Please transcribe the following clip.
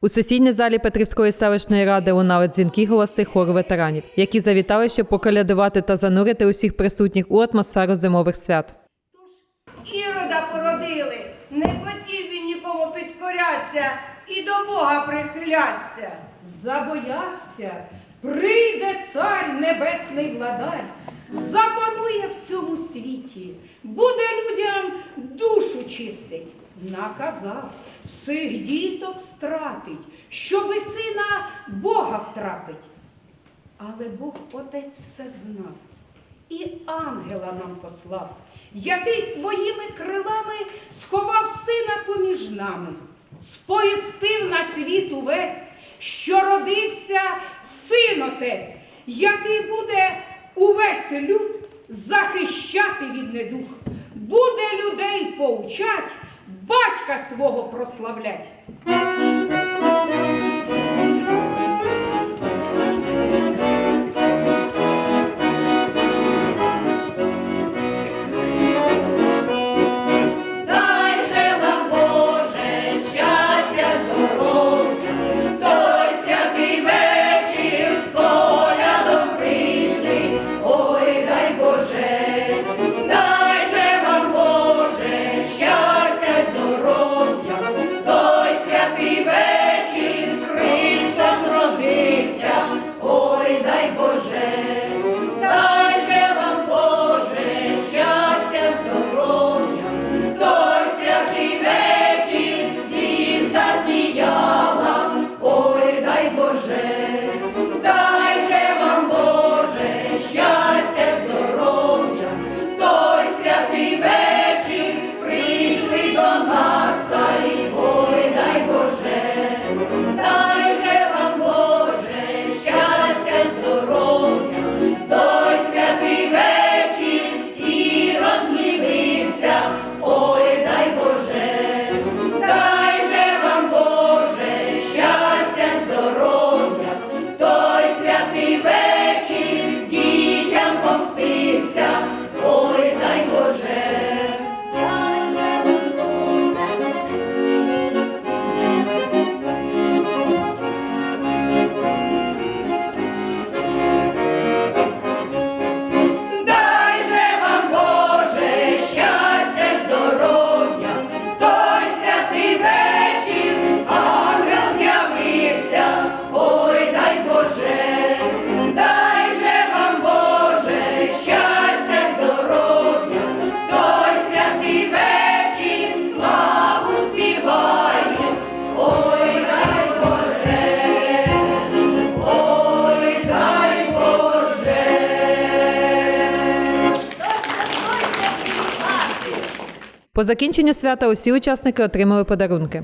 У сесійній залі Петрівської селищної ради лунали дзвінки голоси хору ветеранів, які завітали, щоб поколядувати та занурити усіх присутніх у атмосферу зимових свят. Ірода породили, не хотів він нікому підкорятися і до Бога прихилятися. Забоявся, прийде цар небесний владар, запанує в цьому світі, буде людям душу чистить. Наказав всіх діток стратить, щоби сина Бога втрапить. Але Бог Отець все знав і ангела нам послав, який своїми крилами сховав сина поміж нами, сповістив на світ увесь, що родився син Отець, який буде увесь люд захищати від недух, буде поучать, батька свого прославлять. По закінченню свята усі учасники отримали подарунки.